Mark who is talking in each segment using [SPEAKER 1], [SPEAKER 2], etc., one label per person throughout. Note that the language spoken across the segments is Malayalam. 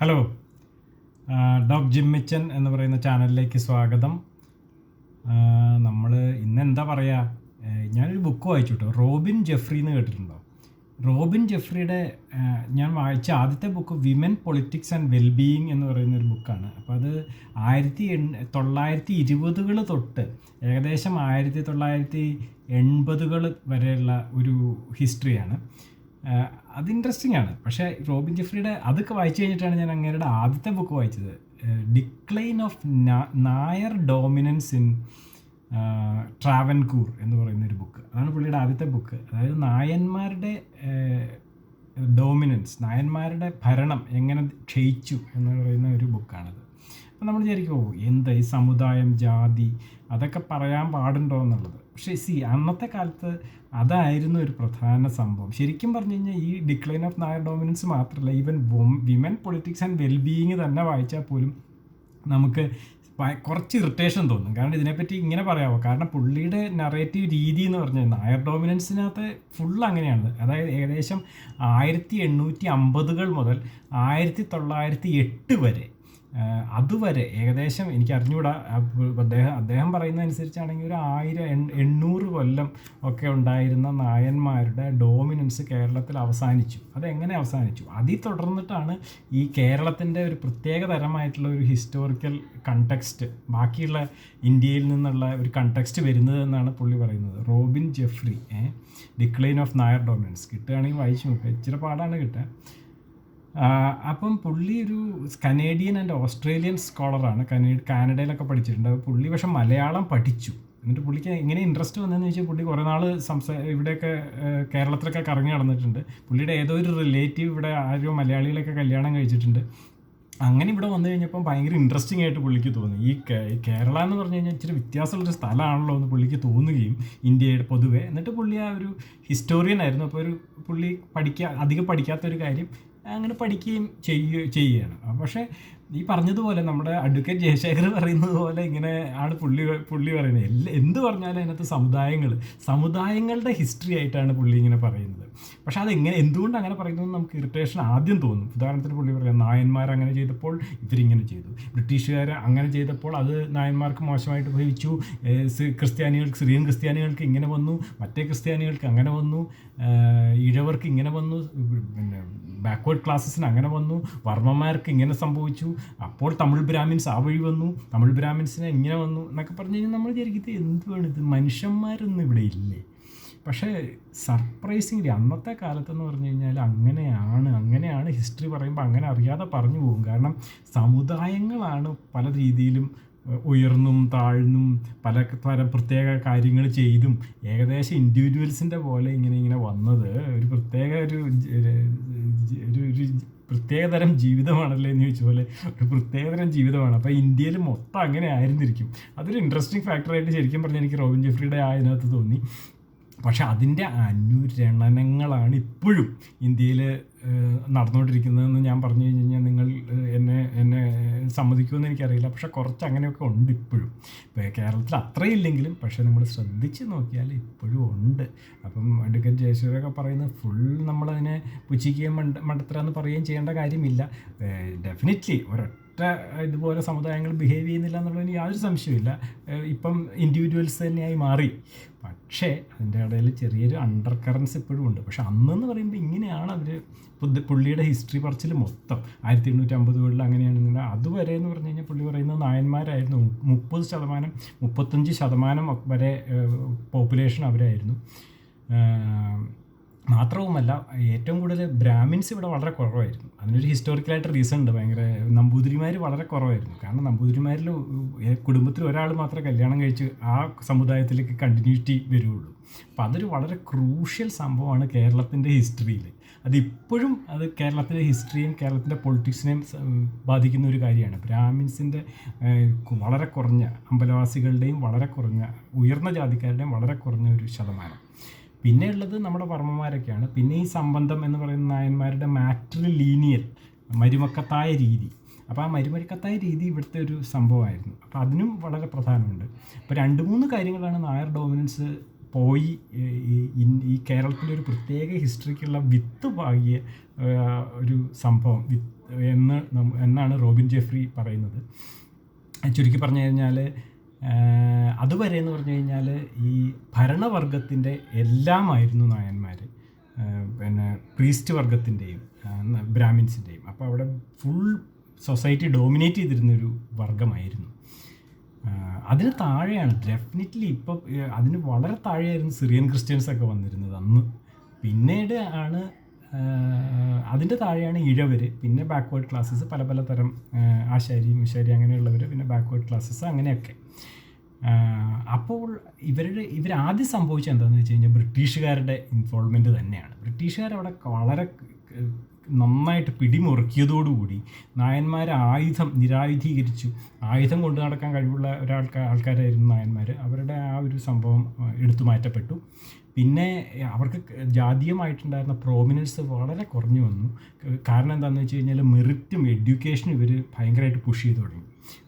[SPEAKER 1] ഹലോ ഡോക് ജിമ്മിച്ചൻ എന്ന് പറയുന്ന ചാനലിലേക്ക് സ്വാഗതം. നമ്മൾ ഇന്ന് എന്താ പറയുക ഞാനൊരു ബുക്ക് വായിച്ചു കേട്ടോ റോബിൻ ജെഫ്രി എന്ന് കേട്ടിട്ടുണ്ടോ? റോബിൻ ജെഫ്രിയുടെ ഞാൻ വായിച്ച ആദ്യത്തെ book women politics and wellbeing എന്ന് പറയുന്ന ഒരു ബുക്കാണ് അപ്പോൾ അത് ആയിരത്തി തൊള്ളായിരത്തി ഇരുപതുകൾ തൊട്ട് ഏകദേശം ആയിരത്തി തൊള്ളായിരത്തി എൺപതുകൾ വരെയുള്ള ഒരു ഹിസ്റ്ററിയാണ് അത് ഇൻട്രസ്റ്റിംഗ് ആണ്. പക്ഷേ റോബിൻ ജെഫ്രിയുടെ അതൊക്കെ വായിച്ചു കഴിഞ്ഞിട്ടാണ് ഞാൻ അങ്ങേരുടെ ആദ്യത്തെ ബുക്ക് വായിച്ചത്. Decline of Nair dominance in Travancore എന്ന് പറയുന്ന ഒരു ബുക്ക് അതാണ് പുള്ളിയുടെ ആദ്യത്തെ ബുക്ക് അതായത് നായന്മാരുടെ ഡോമിനൻസ് നായന്മാരുടെ ഭരണം എങ്ങനെ ക്ഷയിച്ചു എന്ന് പറയുന്ന ഒരു ബുക്കാണത് അപ്പം നമ്മൾ വിചാരിക്കും ഓ എന്താ ഈ സമുദായം ജാതി അതൊക്കെ പറയാൻ പാടുണ്ടോ എന്നുള്ളത്. പക്ഷേ സി അന്നത്തെ കാലത്ത് അതായിരുന്നു ഒരു പ്രധാന സംഭവം. ശരിക്കും പറഞ്ഞു കഴിഞ്ഞാൽ ഈ ഡിക്ലൈൻ ഓഫ് നായർ ഡോമിനൻസ് മാത്രമല്ല even women politics and wellbeing തന്നെ വായിച്ചാൽ പോലും നമുക്ക് കുറച്ച് ഇറിറ്റേഷൻ തോന്നും. കാരണം ഇതിനെപ്പറ്റി ഇങ്ങനെ പറയാമോ കാരണം പുള്ളിയുടെ നറേറ്റീവ് രീതി എന്ന് പറഞ്ഞാൽ നായർ ഡോമിനൻസിനകത്ത് ഫുൾ അങ്ങനെയാണ്. അതായത് ഏകദേശം ആയിരത്തി എണ്ണൂറ്റി അമ്പതുകൾ മുതൽ ആയിരത്തി തൊള്ളായിരത്തി എട്ട് വരെ അതുവരെ ഏകദേശം എനിക്ക് അറിഞ്ഞുകൂടാ അദ്ദേഹം അദ്ദേഹം പറയുന്ന അനുസരിച്ചാണെങ്കിൽ ഒരു ആയിരം എണ്ണൂറ് കൊല്ലം ഒക്കെ ഉണ്ടായിരുന്ന നായന്മാരുടെ ഡോമിനൻസ് കേരളത്തിൽ അവസാനിച്ചു. അതെങ്ങനെ അവസാനിച്ചു? അതിൽ തുടർന്നിട്ടാണ് ഈ കേരളത്തിന്റെ ഒരു പ്രത്യേക തരമായിട്ടുള്ള ഒരു ഹിസ്റ്റോറിക്കൽ കണ്ടക്സ്റ്റ് ബാക്കിയുള്ള ഇന്ത്യയിൽ നിന്നുള്ള ഒരു കണ്ടക്സ്റ്റ് വരുന്നത് എന്നാണ് പുള്ളി പറയുന്നത്. Robin Jeffrey decline of Nair dominance. കിട്ടുകയാണെങ്കിൽ വായിച്ചു നോക്കുക ഇച്ചിരി പാടാണ് കിട്ടുക. അപ്പം പുള്ളി ഒരു കനേഡിയൻ ആൻഡ് ഓസ്ട്രേലിയൻ സ്കോളറാണ്. കനേഡ് കാനഡയിലൊക്കെ പഠിച്ചിട്ടുണ്ട്. പുള്ളി പക്ഷെ മലയാളം പഠിച്ചു. എന്നിട്ട് പുള്ളിക്ക് എങ്ങനെ ഇൻട്രസ്റ്റ് വന്നതെന്ന് വെച്ചാൽ പുള്ളി കുറേ നാൾ സംസാ ഇവിടെയൊക്കെ കേരളത്തിലൊക്കെ കറങ്ങി നടന്നിട്ടുണ്ട്. പുള്ളിയുടെ ഏതോ ഒരു റിലേറ്റീവ് ഇവിടെ ആരോ മലയാളികളൊക്കെ കല്യാണം കഴിച്ചിട്ടുണ്ട്. അങ്ങനെ ഇവിടെ വന്നു കഴിഞ്ഞപ്പോൾ ഭയങ്കര ഇൻട്രസ്റ്റിംഗ് ആയിട്ട് പുള്ളിക്ക് തോന്നി. ഈ കേരള എന്ന് പറഞ്ഞു കഴിഞ്ഞാൽ ഇച്ചിരി വ്യത്യാസമുള്ളൊരു സ്ഥലമാണല്ലോ എന്ന് പുള്ളിക്ക് തോന്നുകയും ഇന്ത്യയുടെ പൊതുവെ. എന്നിട്ട് പുള്ളി ആ ഒരു ഹിസ്റ്റോറിയൻ ആയിരുന്നു. അപ്പോൾ ഒരു പുള്ളി പഠിക്കുക അധികം പഠിക്കാത്തൊരു കാര്യം അങ്ങനെ പഠിക്കുകയും ചെയ്യുക ചെയ്യുകയാണ് പക്ഷേ ഈ പറഞ്ഞതുപോലെ നമ്മുടെ അഡ്വക്കേറ്റ് ജയശേഖർ പറയുന്നത് പോലെ ഇങ്ങനെ ആണ് പുള്ളി പുള്ളി പറയുന്നത്. എല്ലാ എന്ത് പറഞ്ഞാലും അതിനകത്ത് സമുദായങ്ങൾ സമുദായങ്ങളുടെ ഹിസ്റ്ററി ആയിട്ടാണ് പുള്ളി ഇങ്ങനെ പറയുന്നത്. പക്ഷെ അതെങ്ങനെ എന്തുകൊണ്ട് അങ്ങനെ പറയുന്നത് നമുക്ക് ഇറിറ്റേഷൻ ആദ്യം തോന്നും. ഉദാഹരണത്തിന് പുള്ളി പറയാം നായന്മാർ അങ്ങനെ ചെയ്തപ്പോൾ ഇവരിങ്ങനെ ചെയ്തു. ബ്രിട്ടീഷുകാർ അങ്ങനെ ചെയ്തപ്പോൾ അത് നായന്മാർക്ക് മോശമായിട്ട് ഭവിച്ചു. ക്രിസ്ത്യാനികൾക്ക് സിറിയൻ ക്രിസ്ത്യാനികൾക്ക് ഇങ്ങനെ വന്നു. മറ്റേ ക്രിസ്ത്യാനികൾക്ക് അങ്ങനെ വന്നു. ഇഴവർക്ക് ഇങ്ങനെ വന്നു. പിന്നെ ബാക്ക്വേർഡ് ക്ലാസ്സസിന് അങ്ങനെ വന്നു. വർമ്മമാർക്ക് ഇങ്ങനെ സംഭവിച്ചു. അപ്പോൾ തമിഴ് ബ്രാഹ്മിൻസ് ആ വഴി വന്നു. തമിഴ് ബ്രാഹ്മിൻസിന് എങ്ങനെ വന്നു എന്നൊക്കെ പറഞ്ഞു കഴിഞ്ഞാൽ നമ്മൾ വിചാരിക്കുന്നത് എന്തുവാണ് ഇത് മനുഷ്യന്മാരൊന്നും ഇവിടെ ഇല്ലേ? പക്ഷേ സർപ്രൈസിംഗ്ലി അന്നത്തെ കാലത്തെന്ന് പറഞ്ഞു കഴിഞ്ഞാൽ അങ്ങനെയാണ് അങ്ങനെയാണ് ഹിസ്റ്ററി പറയുമ്പോൾ അങ്ങനെ അറിയാതെ പറഞ്ഞു പോകും. കാരണം സമുദായങ്ങളാണ് പല രീതിയിലും ഉയർന്നും താഴ്ന്നും പല തരം പ്രത്യേക കാര്യങ്ങൾ ചെയ്തും ഏകദേശം ഇൻഡിവിജ്വൽസിന്റെ പോലെ ഇങ്ങനെ ഇങ്ങനെ വന്നത്. ഒരു പ്രത്യേക ഒരു ഒരു പ്രത്യേകതരം ജീവിതമാണല്ലേ എന്ന് ചോദിച്ച പോലെ ഒരു പ്രത്യേകതരം ജീവിതമാണ്. അപ്പോൾ ഇന്ത്യയിൽ മൊത്തം അങ്ങനെ ആയിരുന്നിരിക്കും. അതൊരു ഇൻട്രസ്റ്റിംഗ് ഫാക്ടറായിട്ട് ശരിക്കും പറഞ്ഞാൽ എനിക്ക് റോബിൻ ജെഫ്രിയുടെ ആ ഇതിനകത്ത് തോന്നി. പക്ഷെ അതിന്റെ അനുരണനങ്ങളാണ് ഇപ്പോഴും ഇന്ത്യയിൽ നടന്നുകൊണ്ടിരിക്കുന്നതെന്ന് ഞാൻ പറഞ്ഞു കഴിഞ്ഞു കഴിഞ്ഞാൽ നിങ്ങൾ എന്നെ എന്നെ സമ്മതിക്കുമെന്ന് എനിക്കറിയില്ല. പക്ഷെ കുറച്ച് അങ്ങനെയൊക്കെ ഉണ്ട് ഇപ്പോഴും. ഇപ്പോൾ കേരളത്തിൽ അത്രയില്ലെങ്കിലും പക്ഷെ നമ്മൾ ശ്രദ്ധിച്ച് നോക്കിയാൽ ഇപ്പോഴും ഉണ്ട്. അപ്പം അഡ്വക്കേറ്റ് ജയശ്വരൊക്കെ പറയുന്നത് ഫുൾ നമ്മളതിനെ പുച്ഛിക്കുകയും മണ്ട മണ്ടത്തരാന്ന് പറയുകയും ചെയ്യേണ്ട കാര്യമില്ല. ഡെഫിനറ്റ്ലി ഒരൊറ്റ ഇതുപോലെ സമുദായങ്ങൾ ബിഹേവ് ചെയ്യുന്നില്ല എന്നുള്ളതിന് യാതൊരു സംശയമില്ല ഇപ്പം ഇൻഡിവിജ്വൽസ് തന്നെയായി മാറി. പക്ഷേ അതിന്റെ ഇടയിൽ ചെറിയൊരു അണ്ടർ കറൻസ് ഇപ്പോഴും ഉണ്ട്. പക്ഷെ അന്നെന്ന് പറയുമ്പോൾ ഇങ്ങനെയാണ് അവർ പുള്ളിയുടെ ഹിസ്റ്ററി പറച്ചിൽ മൊത്തം. ആയിരത്തി എണ്ണൂറ്റി അമ്പതുകളിൽ അങ്ങനെയാണെന്നുണ്ടെങ്കിൽ അതുവരെ എന്ന് പറഞ്ഞു കഴിഞ്ഞാൽ പുള്ളി പറയുന്നത് നായന്മാരായിരുന്നു. മുപ്പത് ശതമാനം മുപ്പത്തഞ്ച് ശതമാനം വരെ പോപ്പുലേഷൻ അവരായിരുന്നു. മാത്രവുമല്ല ഏറ്റവും കൂടുതൽ ബ്രാഹ്മിൻസ് ഇവിടെ വളരെ കുറവായിരുന്നു. അതിനൊരു ഹിസ്റ്റോറിക്കലായിട്ട് റീസൺ ഉണ്ട്. ഭയങ്കര നമ്പൂതിരിമാർ വളരെ കുറവായിരുന്നു. കാരണം നമ്പൂതിരിമാരിൽ കുടുംബത്തിൽ ഒരാൾ മാത്രമേ കല്യാണം കഴിച്ച് ആ സമുദായത്തിലേക്ക് കണ്ടിന്യൂറ്റി വരുള്ളൂ. അപ്പം അതൊരു വളരെ ക്രൂഷ്യൽ സംഭവമാണ് കേരളത്തിന്റെ ഹിസ്റ്ററിയിൽ അതിപ്പോഴും അത് കേരളത്തിലെ ഹിസ്റ്ററിയും കേരളത്തിന്റെ പൊളിറ്റിക്സിനെയും ബാധിക്കുന്ന ഒരു കാര്യമാണ്. ബ്രാഹ്മിൻസിന്റെ വളരെ കുറഞ്ഞ അമ്പലവാസികളുടെയും വളരെ കുറഞ്ഞ ഉയർന്ന ജാതിക്കാരുടെയും വളരെ കുറഞ്ഞ ഒരു ശതമാനം. പിന്നെ ഉള്ളത് നമ്മുടെ വർമ്മമാരൊക്കെയാണ്. പിന്നെ ഈ സംബന്ധം എന്ന് പറയുന്ന നായന്മാരുടെ മാട്രി ലീനിയൽ മരുമക്കത്തായ രീതി. അപ്പോൾ ആ മരുമരുക്കത്തായ രീതി ഇവിടുത്തെ ഒരു സംഭവമായിരുന്നു. അപ്പോൾ അതിനും വളരെ പ്രധാനമുണ്ട്. അപ്പോൾ രണ്ട് മൂന്ന് കാര്യങ്ങളാണ് നായർ ഡോമിനൻസ് പോയി ഈ- കേരളത്തിന്റെ ഒരു പ്രത്യേക ഹിസ്റ്ററിക്കുള്ള വിത്ത് പാകിയ ഒരു സംഭവം എന്ന് എന്നാണ് റോബിൻ ജെഫ്രി പറയുന്നത്. ചുരുക്കി പറഞ്ഞു കഴിഞ്ഞാൽ അതുവരെ എന്ന് പറഞ്ഞു കഴിഞ്ഞാൽ ഈ ഭരണവർഗത്തിന്റെ എല്ലാമായിരുന്നു നായന്മാർ പിന്നെ പ്രീസ്റ്റ് വർഗത്തിന്റെയും ബ്രാഹ്മിൻസിന്റെയും. അപ്പോൾ അവിടെ ഫുൾ സൊസൈറ്റി ഡോമിനേറ്റ് ചെയ്തിരുന്നൊരു വർഗമായിരുന്നു. അതിന് താഴെയാണ് ഡെഫിനറ്റ്ലി ഇപ്പോൾ അതിന് വളരെ താഴെയായിരുന്നു സിറിയൻ ക്രിസ്ത്യൻസ് ഒക്കെ വന്നിരുന്നത് അന്ന്. പിന്നീട് ആണ് അതിന്റെ താഴെയാണ് ഇഴവർ പിന്നെ ബാക്ക്വേർഡ് ക്ലാസ്സസ് പല പല തരം ആശാരി മിശാരി അങ്ങനെയുള്ളവർ പിന്നെ ബാക്ക്വേർഡ് ക്ലാസ്സസ് അങ്ങനെയൊക്കെ. അപ്പോൾ ഇവരുടെ ആദ്യം സംഭവിച്ചത് എന്താണെന്ന് വെച്ച് കഴിഞ്ഞാൽ ബ്രിട്ടീഷുകാരുടെ ഇൻവോൾവ്മെന്റ് തന്നെയാണ്. ബ്രിട്ടീഷുകാർ അവിടെ വളരെ നന്നായിട്ട് പിടിമുറുക്കിയതോടുകൂടി നായന്മാരെ ആയുധം നിരായുധീകരിച്ചു. ആയുധം കൊണ്ടു നടക്കാൻ കഴിവുള്ള ഒരാൾക്കാർ ആൾക്കാരായിരുന്നു നായന്മാർ അവരുടെ ആ ഒരു സംഭവം എടുത്തു മാറ്റപ്പെട്ടു പിന്നെ അവർക്ക് ജാതീയമായിട്ടുണ്ടായിരുന്ന പ്രോമിനൻസ് വളരെ കുറഞ്ഞു വന്നു. കാരണം എന്താണെന്ന് വെച്ച് കഴിഞ്ഞാൽ മെറിറ്റും എഡ്യൂക്കേഷനും ഇവർ ഭയങ്കരമായിട്ട് പുഷ് ചെയ്ത് തുടങ്ങി.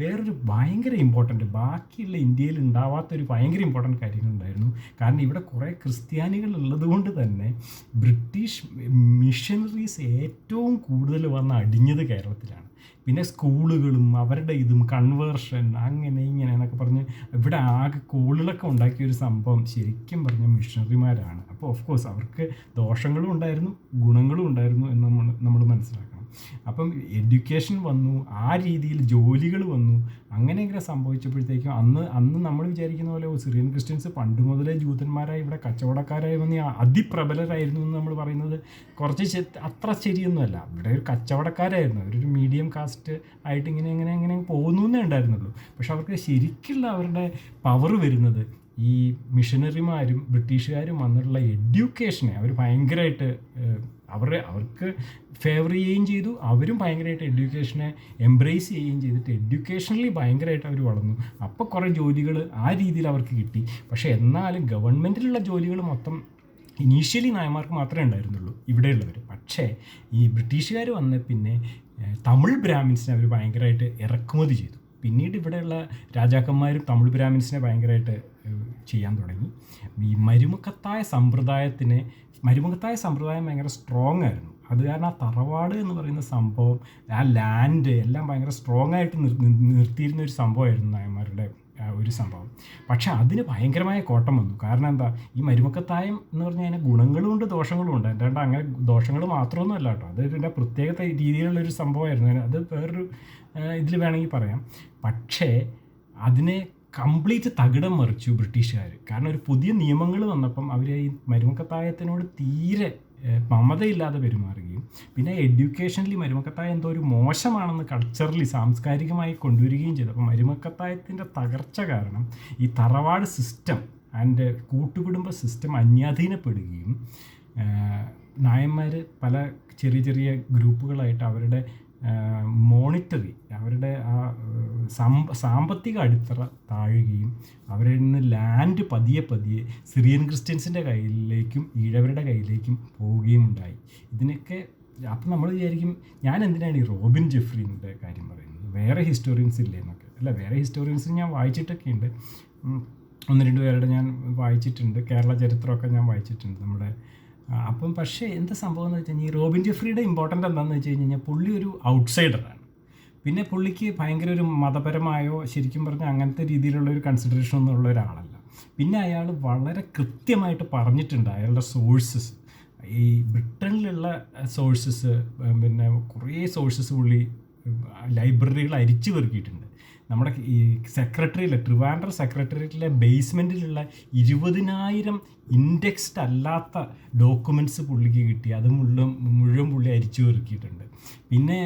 [SPEAKER 1] വേറൊരു ഭയങ്കര ഇമ്പോർട്ടന്റ് ബാക്കിയുള്ള ഇന്ത്യയിൽ ഉണ്ടാവാത്തൊരു ഭയങ്കര ഇമ്പോർട്ടന്റ് കാര്യങ്ങളുണ്ടായിരുന്നു. കാരണം ഇവിടെ കുറേ ക്രിസ്ത്യാനികൾ ഉള്ളത് കൊണ്ട് തന്നെ ബ്രിട്ടീഷ് മിഷനറീസ് ഏറ്റവും കൂടുതൽ വന്ന് അടിഞ്ഞത് കേരളത്തിലാണ്. പിന്നെ സ്കൂളുകളും അവരുടെ ഇതും കൺവേർഷൻ അങ്ങനെ ഇങ്ങനെ എന്നൊക്കെ പറഞ്ഞ് ഇവിടെ ആകെ കോളുകളൊക്കെ ഉണ്ടാക്കിയ ഒരു സംഭവം ശരിക്കും പറഞ്ഞ മിഷണറിമാരാണ് അപ്പോൾ ഓഫ് കോഴ്സ് അവർക്ക് ദോഷങ്ങളും ഉണ്ടായിരുന്നു ഗുണങ്ങളും ഉണ്ടായിരുന്നു എന്ന് നമ്മൾ നമ്മൾ മനസ്സിലാക്കണം. അപ്പം എഡ്യൂക്കേഷൻ വന്നു ആ രീതിയിൽ ജോലികൾ വന്നു അങ്ങനെയൊക്കെ സംഭവിച്ചപ്പോഴത്തേക്കും അന്ന് അന്ന് നമ്മൾ വിചാരിക്കുന്ന പോലെ സിറിയൻ ക്രിസ്ത്യൻസ് പണ്ട് മുതലേ ജൂതന്മാരായി ഇവിടെ കച്ചവടക്കാരായി വന്ന് അതിപ്രബലരായിരുന്നു എന്ന് നമ്മൾ പറയുന്നത് കുറച്ച് അത്ര ശരിയൊന്നുമല്ല. ഇവിടെ ഒരു കച്ചവടക്കാരായിരുന്നു. അവരൊരു മീഡിയം കാസ്റ്റ് ആയിട്ട് ഇങ്ങനെ ഇങ്ങനെ ഇങ്ങനെ പോകുന്നു എന്നേ ഉണ്ടായിരുന്നുള്ളൂ. പക്ഷെ അവർക്ക് ശരിക്കുള്ള അവരുടെ പവർ വരുന്നത് ഈ മിഷനറിമാരും ബ്രിട്ടീഷുകാരും വന്നിട്ടുള്ള എഡ്യൂക്കേഷനെ അവർ ഭയങ്കരമായിട്ട് അവരുടെ അവർക്ക് ഫേവർ ചെയ്യുകയും ചെയ്തു. അവരും ഭയങ്കരമായിട്ട് എഡ്യൂക്കേഷനെ എംബ്രേസ് ചെയ്യുകയും ചെയ്തിട്ട് എഡ്യൂക്കേഷണലി ഭയങ്കരമായിട്ട് അവർ വളർന്നു. അപ്പോൾ കുറേ ജോലികൾ ആ രീതിയിൽ അവർക്ക് കിട്ടി. പക്ഷേ എന്നാലും ഗവൺമെന്റിലുള്ള ജോലികൾ മൊത്തം ഇനീഷ്യലി നായന്മാർക്ക് മാത്രമേ ഉണ്ടായിരുന്നുള്ളൂ ഇവിടെയുള്ളവർ പക്ഷേ ഈ ബ്രിട്ടീഷുകാർ വന്ന പിന്നെ തമിഴ് ബ്രാഹ്മിൻസിനെ അവർ ഭയങ്കരമായിട്ട് ഇറക്കുമതി ചെയ്തു. പിന്നീട് ഇവിടെയുള്ള രാജാക്കന്മാരും തമിഴ് ബ്രാഹ്മിൻസിനെ ഭയങ്കരമായിട്ട് ചെയ്യാൻ തുടങ്ങി. ഈ മരുമക്കത്തായ സമ്പ്രദായത്തിനെ മരുമക്കത്തായ സമ്പ്രദായം ഭയങ്കര സ്ട്രോങ് ആയിരുന്നു. അത് കാരണം ആ തറവാട് എന്ന് പറയുന്ന സംഭവം ആ ലാൻഡ് എല്ലാം ഭയങ്കര സ്ട്രോങ് ആയിട്ട് നിർ നിർത്തിയിരുന്ന ഒരു സംഭവമായിരുന്നു നായന്മാരുടെ ഒരു സംഭവം. പക്ഷെ അതിന് ഭയങ്കരമായ കോട്ടം വന്നു. കാരണം എന്താ? ഈ മരുമക്കത്തായം എന്ന് പറഞ്ഞാൽ അതിന് ഗുണങ്ങളും ഉണ്ട് ദോഷങ്ങളും ഉണ്ട്. എന്താണ്ട് അങ്ങനെ ദോഷങ്ങൾ മാത്രമൊന്നും അല്ല കേട്ടോ. അത് ഇതിന്റെ പ്രത്യേക രീതിയിലുള്ള ഒരു സംഭവമായിരുന്നു. അത് വേറൊരു ഇതിൽ വേണമെങ്കിൽ പറയാം. പക്ഷേ അതിനെ കംപ്ലീറ്റ് തകിടം മറിച്ചു ബ്രിട്ടീഷുകാർ കാരണം ഒരു പുതിയ നിയമങ്ങൾ വന്നപ്പം അവർ ഈ മരുമക്കത്തായത്തിനോട് തീരെ മമതയില്ലാതെ പെരുമാറുകയും പിന്നെ എഡ്യൂക്കേഷനിൽ മരുമക്കത്തായ എന്തോ ഒരു മോശമാണെന്ന് കൾച്ചറലി സാംസ്കാരികമായി കൊണ്ടുവരികയും ചെയ്തു. അപ്പോൾ മരുമക്കത്തായത്തിന്റെ തകർച്ച കാരണം ഈ തറവാട് സിസ്റ്റം ആൻഡ് കൂട്ടുകുടുംബ സിസ്റ്റം അന്യാധീനപ്പെടുകയും നായന്മാർ പല ചെറിയ ചെറിയ ഗ്രൂപ്പുകളായിട്ട് അവരുടെ മോണിറ്ററി അവരുടെ ആ സാമ്പത്തിക അടിത്തറ താഴുകയും അവരിൽ നിന്ന് ലാൻഡ് പതിയെ പതിയെ സിറിയൻ ക്രിസ്ത്യൻസിന്റെ കയ്യിലേക്കും ഈഴവരുടെ കയ്യിലേക്കും പോവുകയും ഉണ്ടായി. ഇതിനൊക്കെ അപ്പം നമ്മൾ വിചാരിക്കും ഞാൻ എന്തിനാണ് ഈ റോബിൻ ജെഫ്രീന്റെ കാര്യം പറയുന്നത്? വേറെ ഹിസ്റ്റോറിയൻസ് ഇല്ലേ എന്നൊക്കെ. അല്ല വേറെ ഹിസ്റ്റോറിയൻസ് ഞാൻ വായിച്ചിട്ടൊക്കെ ഉണ്ട് ഒന്ന് രണ്ട് പേരുടെ ഞാൻ വായിച്ചിട്ടുണ്ട്. കേരള ചരിത്രമൊക്കെ ഞാൻ വായിച്ചിട്ടുണ്ട്. നമ്മുടെ അപ്പം പക്ഷേ എന്താ സംഭവം എന്ന് വെച്ച് കഴിഞ്ഞാൽ ഈ റോബിൻ ജെഫ്രിയുടെ ഇമ്പോർട്ടന്റ് എന്താണെന്ന് വെച്ച് കഴിഞ്ഞാൽ പുള്ളി ഒരു ഔട്ട്സൈഡറാണ് പിന്നെ പുള്ളിക്ക് ഭയങ്കര ഒരു മതപരമായോ ശരിക്കും പറഞ്ഞാൽ അങ്ങനത്തെ രീതിയിലുള്ള ഒരു കൺസിഡറേഷൻ ഒന്നും ഉള്ള ഒരാളല്ല. പിന്നെ അയാൾ വളരെ കൃത്യമായിട്ട് പറഞ്ഞിട്ടുണ്ട് അയാളുടെ സോഴ്സസ് ഈ ബ്രിട്ടനിലുള്ള സോഴ്സസ് പിന്നെ കുറേ സോഴ്സസ് പുള്ളി ലൈബ്രറികൾ അരിച്ചു പെറുക്കിയിട്ടുണ്ട്. നമ്മുടെ ഈ സെക്രട്ടറിയിലെ ട്രിവാൻഡ്രം സെക്രട്ടറിയേറ്റിലെ ബേസ്മെന്റിലുള്ള ഇരുപതിനായിരം ഇൻഡെക്സ്ഡ് അല്ലാത്ത ഡോക്യുമെന്റ്സ് പുള്ളിക്ക് കിട്ടി. അത് മുഴുവൻ മുഴുവൻ പുള്ളി അരിച്ചു പെറുക്കിയിട്ടുണ്ട്. പിന്നെ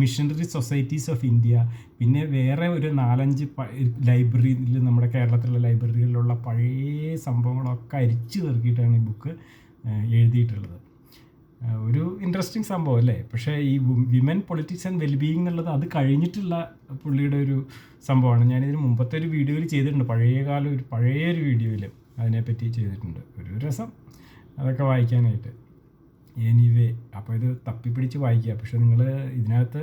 [SPEAKER 1] മിഷനറി സൊസൈറ്റീസ് ഓഫ് ഇന്ത്യ പിന്നെ വേറെ ഒരു നാലഞ്ച് ലൈബ്രറിയിൽ നമ്മുടെ കേരളത്തിലുള്ള ലൈബ്രറികളിലുള്ള പഴയ സംഭവങ്ങളൊക്കെ അരിച്ചു പെറുക്കിയിട്ടാണ് ഈ ബുക്ക് എഴുതിയിട്ടുള്ളത്. ഒരു ഇൻട്രസ്റ്റിംഗ് സംഭവം അല്ലേ? പക്ഷേ ഈ വിമൻ പൊളിറ്റിക്സ് ആൻഡ് വെൽബീയിങ് എന്നുള്ളത് അത് കഴിഞ്ഞിട്ടുള്ള പുള്ളിയുടെ ഒരു സംഭവമാണ്. ഞാനിതിന് മുമ്പത്തെ ഒരു വീഡിയോയിൽ ചെയ്തിട്ടുണ്ട്. പഴയ കാലം ഒരു പഴയ ഒരു വീഡിയോയിൽ അതിനെപ്പറ്റി ചെയ്തിട്ടുണ്ട്. ഒരു രസം. അതൊക്കെ വായിക്കാനായിട്ട്. എനിവേ അപ്പോൾ ഇത് തപ്പിപ്പിടിച്ച് വായിക്കുക. പക്ഷെ നിങ്ങൾ ഇതിനകത്ത്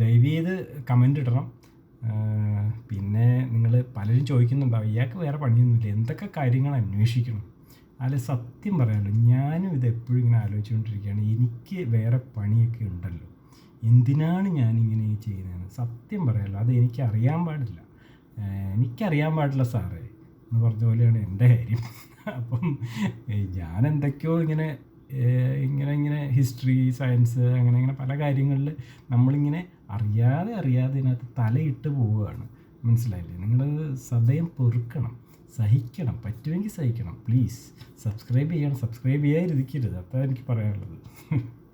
[SPEAKER 1] ദയവ് ചെയ്ത് കമന്റ് ഇടണം. പിന്നെ നിങ്ങൾ പലരും ചോദിക്കുന്നുണ്ടാവും. ഇയാൾക്ക് വേറെ പണിയൊന്നുമില്ല. എന്തൊക്കെ കാര്യങ്ങൾ അന്വേഷിക്കണം? അല്ല സത്യം പറയാമല്ലോ ഞാനും ഇത് എപ്പോഴും ഇങ്ങനെ ആലോചിച്ചുകൊണ്ടിരിക്കുകയാണ്. എനിക്ക് വേറെ പണിയൊക്കെ ഉണ്ടല്ലോ. എന്തിനാണ് ഞാനിങ്ങനെ ചെയ്യുന്നതെന്ന്? സത്യം പറയാമല്ലോ അത് എനിക്ക് അറിയാൻ പാടില്ല എനിക്കറിയാൻ പാടില്ല സാറേ എന്ന് പറഞ്ഞ പോലെയാണ് എന്റെ കാര്യം. അപ്പം ഞാൻ എന്തൊക്കെയോ ഇങ്ങനെ ഇങ്ങനെ ഇങ്ങനെ ഹിസ്റ്ററി സയൻസ് അങ്ങനെ ഇങ്ങനെ പല കാര്യങ്ങളിൽ നമ്മളിങ്ങനെ അറിയാതെ അറിയാതെ ഇതിനകത്ത് തലയിട്ട് പോവുകയാണ്. മനസ്സിലായില്ലേ? നിങ്ങൾ സദയം പൊറുക്കണം. സഹിക്കണം പറ്റുമെങ്കിൽ സഹിക്കണം. പ്ലീസ് സബ്സ്ക്രൈബ് ചെയ്യണം. സബ്സ്ക്രൈബ് ചെയ്യാതിരിക്കരുത്. അതാണ് എനിക്ക് പറയാനുള്ളത്.